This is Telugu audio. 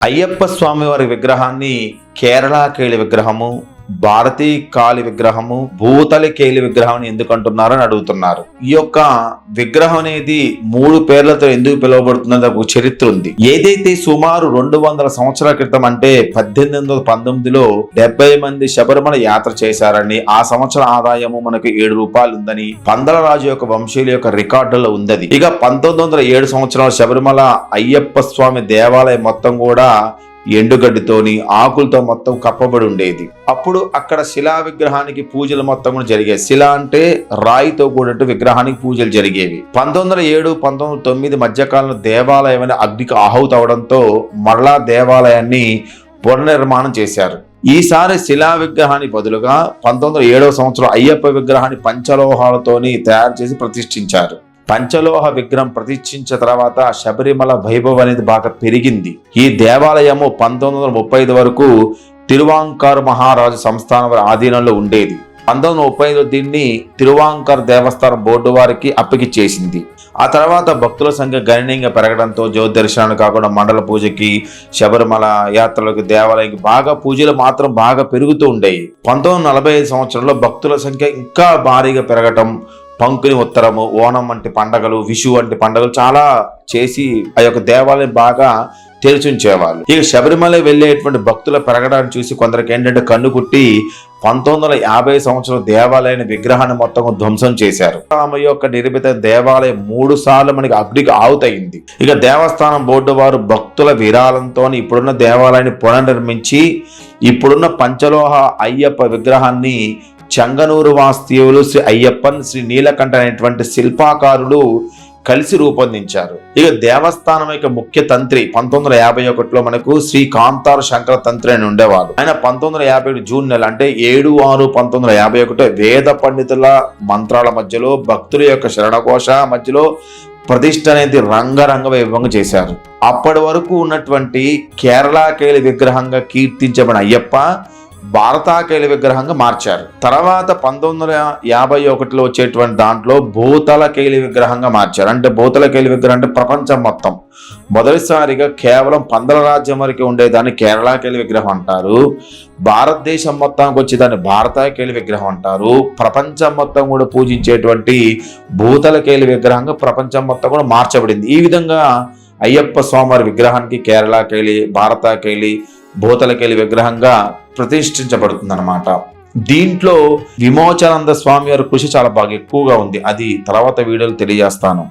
అయ్యప్ప స్వామివారి విగ్రహాన్ని కేరళ కేళి విగ్రహము భారతీ కాళి విగ్రహము భూతలి కేలి విగ్రహం ఎందుకు అంటున్నారు అని అడుగుతున్నారు. ఈ యొక్క విగ్రహం అనేది మూడు పేర్లతో ఎందుకు పిలువబడుతుందో ఒక చరిత్ర ఉంది. ఏదైతే సుమారు రెండు వందల సంవత్సరాల క్రితం అంటే పద్దెనిమిది వందల పంతొమ్మిదిలో డెబ్బై మంది శబరిమల యాత్ర చేశారని ఆ సంవత్సర ఆదాయము మనకు ఏడు రూపాయలు ఉందని పందల రాజు యొక్క వంశీయుల యొక్క రికార్డులో ఉందది. ఇక పంతొమ్మిది వందల ఏడు సంవత్సరాల శబరిమల అయ్యప్ప స్వామి దేవాలయం మొత్తం కూడా ఎండుగడ్డితోని ఆకులతో మొత్తం కప్పబడి ఉండేది. అప్పుడు అక్కడ శిలా విగ్రహానికి పూజలు మొత్తం జరిగాయి జరిగేవి. శిల అంటే రాయితో కూడినట్టు విగ్రహానికి పూజలు జరిగేవి. పంతొమ్మిది వందల ఏడు పంతొమ్మిది వందల తొమ్మిది మధ్యకాలంలో దేవాలయం అనే అగ్నికి ఆహుతి అవడంతో మరలా దేవాలయాన్ని పునర్నిర్మాణం చేశారు. ఈసారి శిలా విగ్రహానికి బదులుగా పంతొమ్మిది వందల ఏడవ సంవత్సరం అయ్యప్ప విగ్రహాన్ని పంచలోహాలతోని తయారు చేసి ప్రతిష్ఠించారు. పంచలోహ విగ్రహం ప్రతిష్ఠించిన తర్వాత శబరిమల వైభవం అనేది బాగా పెరిగింది. ఈ దేవాలయము పంతొమ్మిది వందల ముప్పై ఐదు వరకు తిరువాంకారు మహారాజు సంస్థానం ఆధీనంలో ఉండేది. పంతొమ్మిది వందల ముప్పై ఐదు దీన్ని తిరువాంకర్ దేవస్థానం బోర్డు వారికి అప్పగిచ్చేసింది ఆ తర్వాత భక్తుల సంఖ్య గణనీయంగా పెరగడంతో జ్యోతి దర్శనాలు కాకుండా మండల పూజకి శబరిమల యాత్రలకు దేవాలయానికి బాగా పూజలు మాత్రం బాగా పెరుగుతూ ఉండేవి. పంతొమ్మిది వందల నలభై ఐదు సంవత్సరంలో భక్తుల సంఖ్య ఇంకా భారీగా పెరగటం పంకుని ఉత్తరము ఓణం వంటి పండగలు విషు వంటి పండగలు చాలా చేసి ఆ యొక్క దేవాలయం బాగా తెరిచుంచేవాళ్ళు. ఇక శబరిమల వెళ్ళేటువంటి భక్తుల పెరగడాన్ని చూసి కొందరికి ఏంటంటే కన్ను కుట్టి పంతొమ్మిది వందల యాభై సంవత్సరం దేవాలయాన్ని విగ్రహాన్ని మొత్తం ధ్వంసం చేశారు. ఆమె యొక్క నిర్మిత దేవాలయం మూడు సార్లు మనకి అగ్నికి ఆవుతయింది. ఇక దేవస్థానం బోర్డు వారు భక్తుల విరాళంతో ఇప్పుడున్న దేవాలయాన్ని పునర్నిర్మించి ఇప్పుడున్న పంచలోహ అయ్యప్ప విగ్రహాన్ని చంగనూరు వాస్తవ్యులు శ్రీ అయ్యప్పన్ శ్రీ నీలకంఠ అనేటువంటి శిల్పాకారులు కలిసి రూపొందించారు. ఇక దేవస్థానం యొక్క ముఖ్య తంత్రి పంతొమ్మిది వందల యాభై ఒకటిలో మనకు శ్రీ కాంతారు శంకర తంత్రి అని ఉండేవారు. ఆయన పంతొమ్మిది వందల యాభై ఒకటి జూన్ నెల అంటే ఏడు ఆరు పంతొమ్మిది వందల యాభై ఒకటి వేద పండితుల మంత్రాల మధ్యలో భక్తుల యొక్క శరణకోశ మధ్యలో ప్రతిష్ట అనేది రంగరంగ వైభవంగా చేశారు. అప్పటి వరకు ఉన్నటువంటి కేరళకేళి విగ్రహంగా కీర్తించబడిన అయ్యప్ప భారతాకైల విగ్రహంగా మార్చారు. తర్వాత పంతొమ్మిది వందల యాభై ఒకటిలో వచ్చేటువంటి దాంట్లో భూతల కైలి విగ్రహంగా మార్చారు. అంటే భూతల కైలి విగ్రహం అంటే ప్రపంచం మొత్తం. మొదటిసారిగా కేవలం పందల రాజ్యం వరకు ఉండేదాన్ని కేరళ కైలి విగ్రహం అంటారు. భారతదేశం మొత్తానికి వచ్చేదాన్ని భారతాకేలి విగ్రహం అంటారు. ప్రపంచం మొత్తం కూడా పూజించేటువంటి భూతల కైలి విగ్రహంగా ప్రపంచం మొత్తం కూడా మార్చబడింది. ఈ విధంగా అయ్యప్ప స్వామివారి విగ్రహానికి కేరళ కైలి భారత భూతల కైలి విగ్రహంగా ప్రతిష్ఠించబడుతుంది అనమాట దీంట్లో విమోచనంద స్వామి వారి కృషి చాలా బాగా ఎక్కువగా ఉంది. అది తర్వాత వీడియోలు తెలియజేస్తాను.